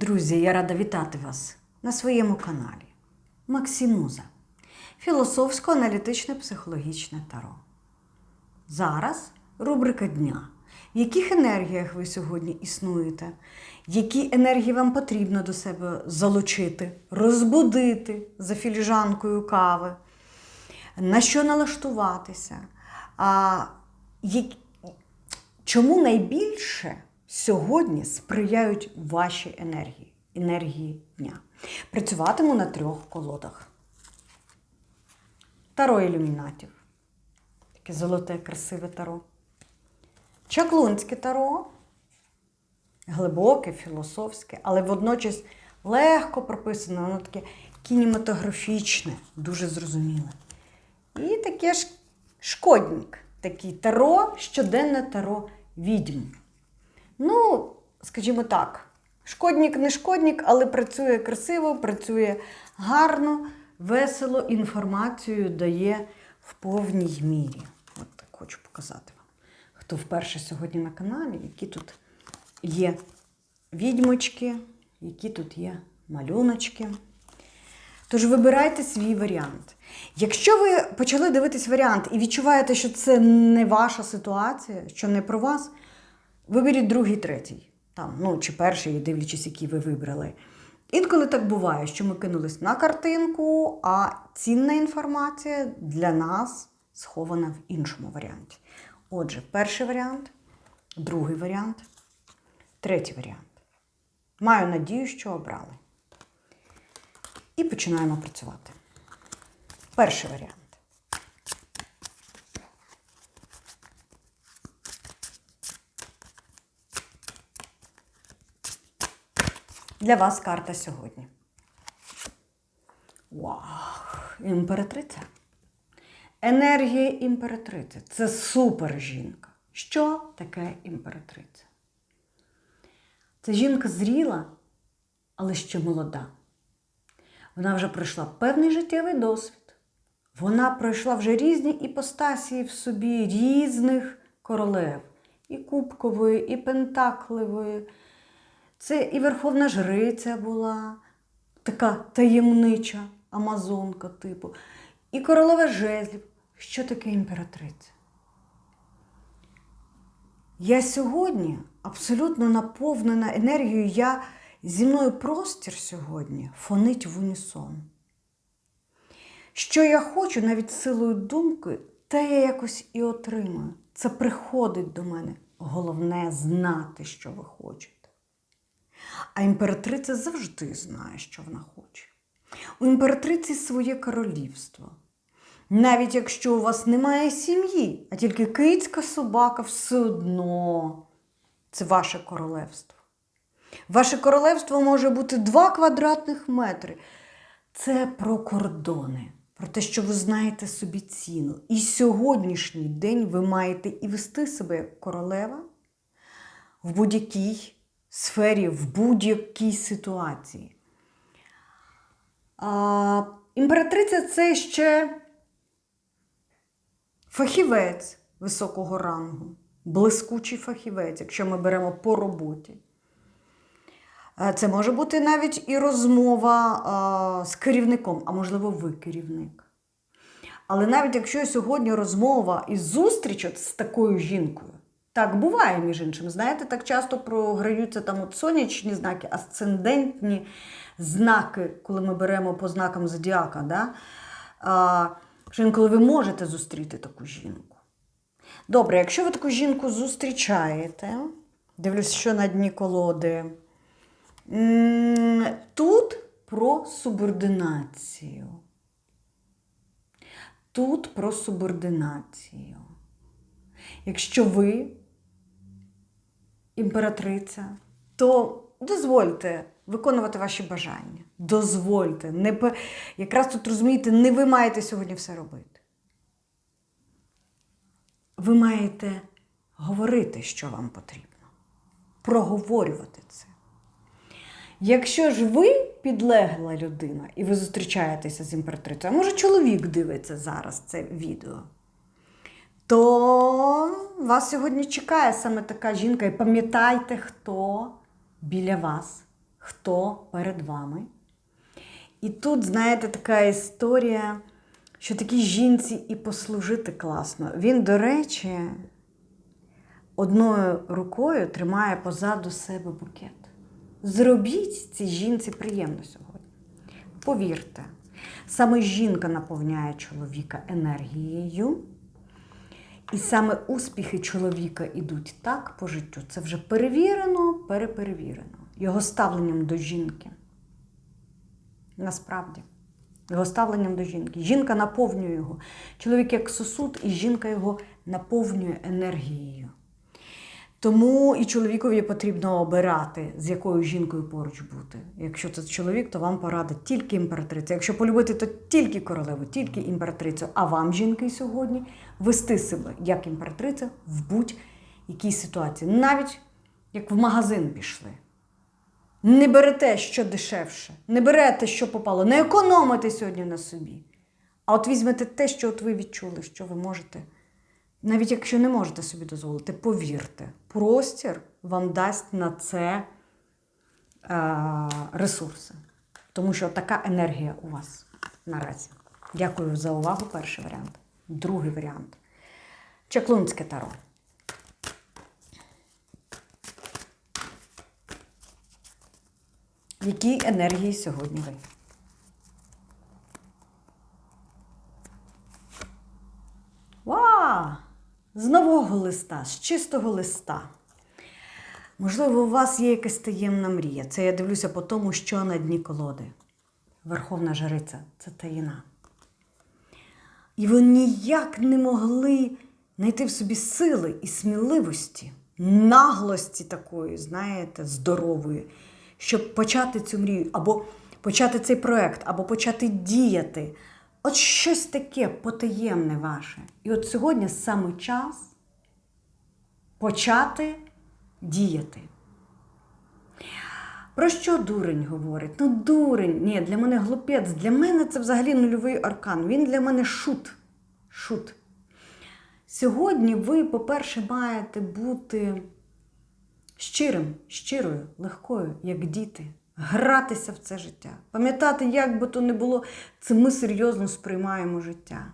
Друзі, я рада вітати вас на своєму каналі Максимуза. Філософсько-аналітичне психологічне таро. Зараз рубрика дня. В яких енергіях ви сьогодні існуєте? Які енергії вам потрібно до себе залучити, розбудити за філіжанкою кави? На що налаштуватися? А, Чому найбільше сьогодні сприяють ваші енергії, енергії дня? Працюватиму на трьох колодах. Таро ілюмінатів. Таке золоте, красиве таро. Чаклунське таро. Глибоке, філософське, але водночас легко прописане, воно таке кінематографічне, дуже зрозуміле. І таке ж шкодник, такий таро, щоденне таро відьм. Ну, скажімо так, шкодник не шкодник, але працює красиво, працює гарно, весело, інформацію дає в повній мірі. От так хочу показати вам. Хто вперше сьогодні на каналі, які тут є відьмочки, які тут є малюночки. Тож вибирайте свій варіант. Якщо ви почали дивитись варіант і відчуваєте, що це не ваша ситуація, що не про вас, виберіть другий, третій. Там, ну, чи перший, дивлячись, який ви вибрали. Інколи так буває, що ми кинулись на картинку, а цінна інформація для нас схована в іншому варіанті. Отже, перший варіант, другий варіант, третій варіант. Маю надію, що обрали. І починаємо працювати. Перший варіант. Для вас карта сьогодні. Вау! Імператриця. Енергія імператриці. Це супер жінка. Що таке імператриця? Це жінка зріла, але ще молода. Вона вже пройшла певний життєвий досвід. Вона пройшла вже різні іпостасії в собі різних королев. І кубкової, і пентакливої. Це і верховна жриця була, така таємнича амазонка типу, і королева жезлів. Що таке імператриця? Я сьогодні абсолютно наповнена енергією. Я зі мною простір сьогодні фонить в унісон. Що я хочу, навіть силою думки, те я якось і отримую. Це приходить до мене. Головне знати, що ви хочете. А імператриця завжди знає, що вона хоче. У імператриці своє королівство. Навіть якщо у вас немає сім'ї, а тільки кицька собака, все одно це ваше королевство. Ваше королевство може бути 2 квадратних метри. Це про кордони, про те, що ви знаєте собі ціну. І сьогоднішній день ви маєте і вести себе як королева в будь-якій сфері, в будь-якій ситуації. А, імператриця це ще фахівець високого рангу, блискучий фахівець, якщо ми беремо по роботі. Це може бути навіть і розмова а, з керівником, а можливо, ви керівник. Але навіть якщо сьогодні розмова і зустріч от з такою жінкою, так буває, між іншим. Знаєте, так часто програються там от сонячні знаки, асцендентні знаки, коли ми беремо по знакам зодіака. Да? А, що інколи ви можете зустріти таку жінку. Добре, якщо ви таку жінку зустрічаєте, дивлюсь, що на дні колоди. Тут про субординацію. Тут про субординацію. Якщо ви імператриця, то дозвольте виконувати ваші бажання. Дозвольте. Не, якраз тут розумієте, не ви маєте сьогодні все робити. Ви маєте говорити, що вам потрібно, проговорювати це. Якщо ж ви підлегла людина і ви зустрічаєтеся з імператрицею, а може чоловік дивиться зараз це відео, то вас сьогодні чекає саме така жінка. І пам'ятайте, хто біля вас, хто перед вами. І тут, знаєте, така історія, що такій жінці і послужити класно. Він, до речі, одною рукою тримає позаду себе букет. Зробіть цій жінці приємно сьогодні. Повірте, саме жінка наповняє чоловіка енергією, і саме успіхи чоловіка йдуть так по життю. Це вже перевірено, переперевірено. Його ставленням до жінки. Насправді, його ставленням до жінки. Жінка наповнює його. Чоловік як сосуд, і жінка його наповнює енергією. Тому і чоловікові потрібно обирати, з якою жінкою поруч бути. Якщо це чоловік, то вам порадить тільки імператриця. Якщо полюбити, то тільки королеву, тільки імператрицю. А вам, жінки, сьогодні вести себе як імператриця в будь-якій ситуації. Навіть як в магазин пішли. Не берете, що дешевше, не берете, що попало, не економите сьогодні на собі. А от візьмете те, що от ви відчули, що ви можете. Навіть якщо не можете собі дозволити, повірте, простір вам дасть на це е, ресурси. Тому що така енергія у вас наразі. Дякую за увагу. Перший варіант. Другий варіант. Чаклунське таро. В якій енергії сьогодні ви? Ва! З нового листа, з чистого листа. Можливо, у вас є якась таємна мрія. Це я дивлюся по тому, що на дні колоди. Верховна Жриця це таїна. І ви ніяк не могли знайти в собі сили і сміливості, наглості такої, знаєте, здорової, щоб почати цю мрію, або почати цей проект, або почати діяти. От щось таке потаємне ваше. І от сьогодні саме час почати діяти. Про що дурень говорить? Ну, дурень, ні, для мене глупець, для мене це взагалі нульовий аркан. Він для мене шут. Шут. Сьогодні ви, по-перше, маєте бути щирим, щирою, легкою, як діти, гратися в це життя. Пам'ятати, як би то не було, це ми серйозно сприймаємо життя.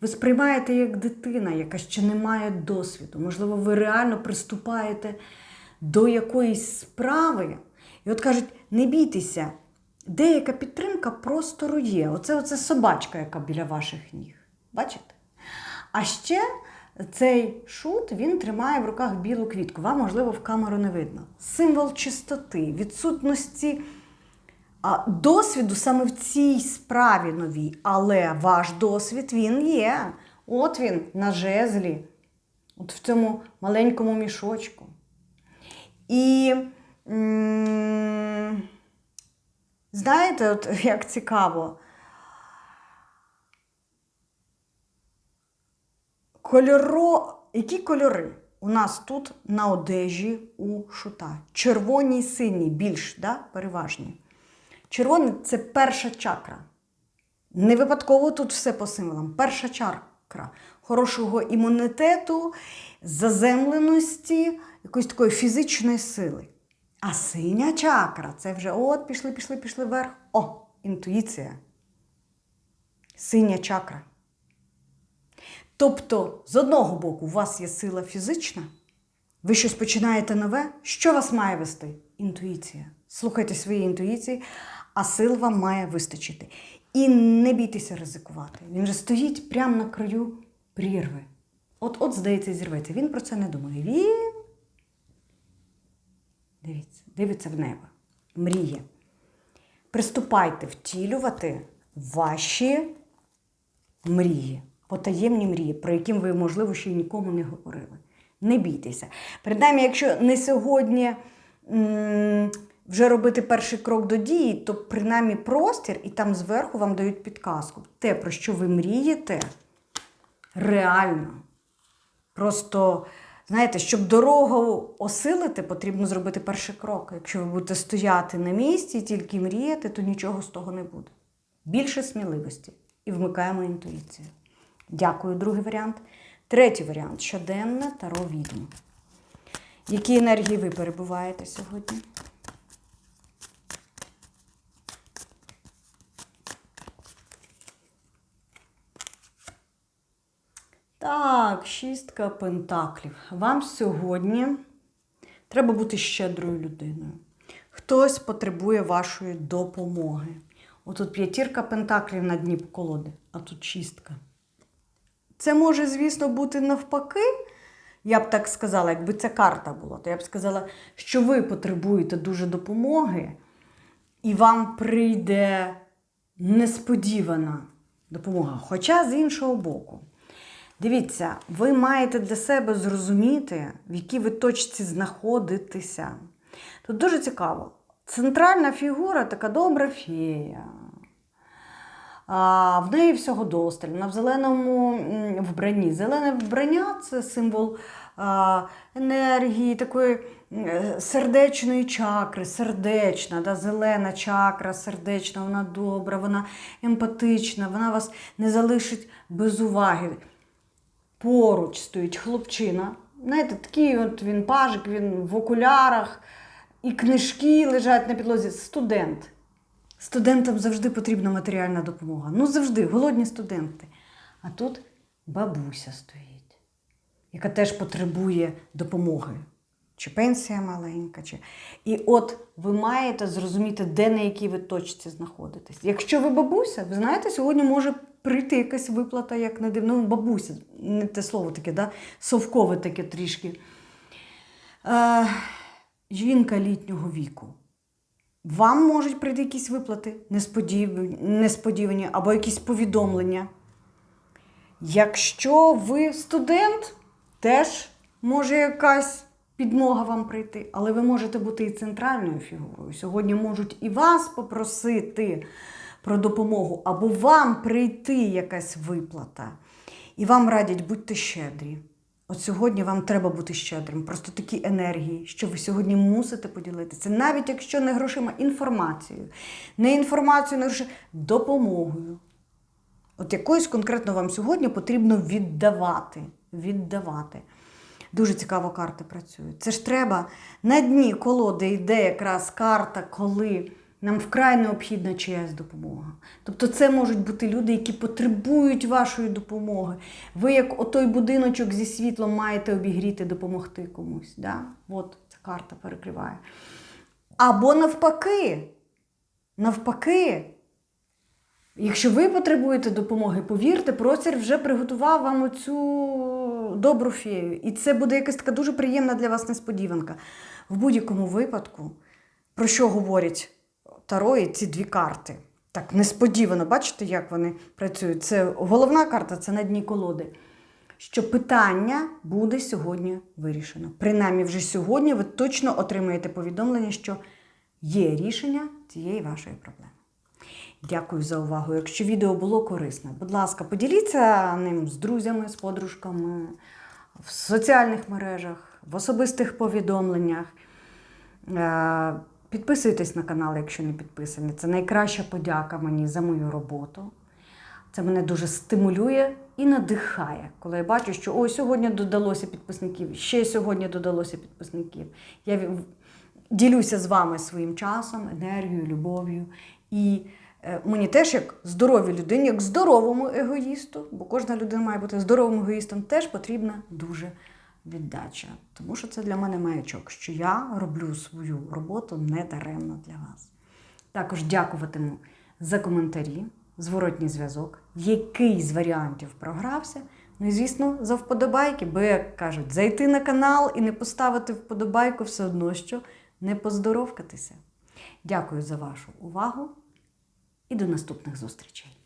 Ви сприймаєте як дитина, яка ще не має досвіду. Можливо, ви реально приступаєте до якоїсь справи. І от кажуть, не бійтеся, деяка підтримка просто є. Оце, оце собачка, яка біля ваших ніг. Бачите? А ще цей шут він тримає в руках білу квітку. Вам, можливо, в камеру не видно. Символ чистоти, відсутності а, досвіду саме в цій справі новій. Але ваш досвід він є. От він на жезлі, от в цьому маленькому мішочку. І м- знаєте, от як цікаво. Кольоро... Які кольори у нас тут на одежі у шута? Червоні і сині, більш да, переважні. Червоний це перша чакра. Не випадково тут все по символам. Перша чакра хорошого імунітету, заземленості, якоїсь такої фізичної сили. А синя чакра це вже от пішли, пішли, пішли вверх. О, інтуїція. Синя чакра. Тобто, з одного боку, у вас є сила фізична, ви щось починаєте нове. Що вас має вести? Інтуїція. Слухайте свої інтуїції, а сил вам має вистачити. І не бійтеся ризикувати. Він же стоїть прямо на краю прірви. От, от, здається, зірветься. Він про це не думає. Він дивіться, дивиться в небо, мріє. Приступайте втілювати ваші мрії, потаємні мрії, про які ви, можливо, ще й нікому не говорили. Не бійтеся. Принаймні, якщо не сьогодні вже робити перший крок до дії, то принаймні простір і там зверху вам дають підказку. Те, про що ви мрієте, реально. Просто, знаєте, щоб дорогу осилити, потрібно зробити перший крок. Якщо ви будете стояти на місці і тільки мріяти, то нічого з того не буде. Більше сміливості і вмикаємо інтуїцію. Дякую, другий варіант. Третій варіант щоденне таро відьм. Які енергії ви перебуваєте сьогодні? Так, шістка пентаклів. Вам сьогодні треба бути щедрою людиною. Хтось потребує вашої допомоги. Отут п'ятірка пентаклів на дні колоди, а тут шістка. Це може, звісно, бути навпаки. Я б так сказала, якби ця карта була, то я б сказала, що ви потребуєте дуже допомоги, і вам прийде несподівана допомога. Хоча з іншого боку. Дивіться, ви маєте для себе зрозуміти, в якій ви точці знаходитеся. Тут дуже цікаво. Центральна фігура така добра фея. А, в неї всього досталь. Вона в зеленому вбранні. Зелене вбрання це символ енергії, такої е, сердечної чакри, сердечна, да, зелена чакра, сердечна, вона добра, вона емпатична, вона вас не залишить без уваги. Поруч стоїть хлопчина. Знаєте, такий от він пажик, він в окулярах, і книжки лежать на підлозі. Студент. Студентам завжди потрібна матеріальна допомога. Ну, завжди, голодні студенти. А тут бабуся стоїть, яка теж потребує допомоги. Чи пенсія маленька, чи. І от ви маєте зрозуміти, де на якій ви точці знаходитесь. Якщо ви бабуся, ви знаєте, сьогодні може прийти якась виплата, як не дивно. Ну, бабуся, не те слово таке, да? совкове таке трішки. Е, жінка літнього віку. Вам можуть прийти якісь виплати несподівані, або якісь повідомлення. Якщо ви студент, теж може якась підмога вам прийти, але ви можете бути і центральною фігурою. Сьогодні можуть і вас попросити про допомогу, або вам прийти якась виплата. І вам радять, будьте щедрі. От сьогодні вам треба бути щедрим, просто такі енергії, що ви сьогодні мусите поділитися, навіть якщо не грошима, інформацією. Не інформацією, не грошима, допомогою. От якоюсь конкретно вам сьогодні потрібно віддавати. Віддавати. Дуже цікаво карти працюють. Це ж треба на дні колоди йде якраз карта, коли нам вкрай необхідна чиясь допомога. Тобто це можуть бути люди, які потребують вашої допомоги. Ви, як отой будиночок зі світлом, маєте обігріти, допомогти комусь. Да? От ця карта перекриває. Або навпаки, навпаки, Якщо ви потребуєте допомоги, повірте, простір вже приготував вам оцю добру фею. І це буде якась така дуже приємна для вас несподіванка. В будь-якому випадку, про що говорять Таро і ці дві карти? Так, несподівано, бачите, як вони працюють? Це головна карта це на дні колоди. Що питання буде сьогодні вирішено. Принаймні, вже сьогодні ви точно отримаєте повідомлення, що є рішення цієї вашої проблеми. Дякую за увагу. Якщо відео було корисне, будь ласка, поділіться ним з друзями, з подружками, в соціальних мережах, в особистих повідомленнях. Підписуйтесь на канал, якщо не підписані. Це найкраща подяка мені за мою роботу. Це мене дуже стимулює і надихає, коли я бачу, що ой, сьогодні додалося підписників, ще сьогодні додалося підписників. Я ділюся з вами своїм часом, енергією, любов'ю. І е, мені теж, як здоровій людині, як здоровому егоїсту, бо кожна людина має бути здоровим егоїстом, теж потрібна дуже віддача. Тому що це для мене маячок, що я роблю свою роботу не даремно для вас. Також дякуватиму за коментарі, зворотній зв'язок, який з варіантів програвся. Ну і, звісно, за вподобайки, бо, як кажуть, зайти на канал і не поставити вподобайку все одно, що не поздоровкатися. Дякую за вашу увагу і до наступних зустрічей!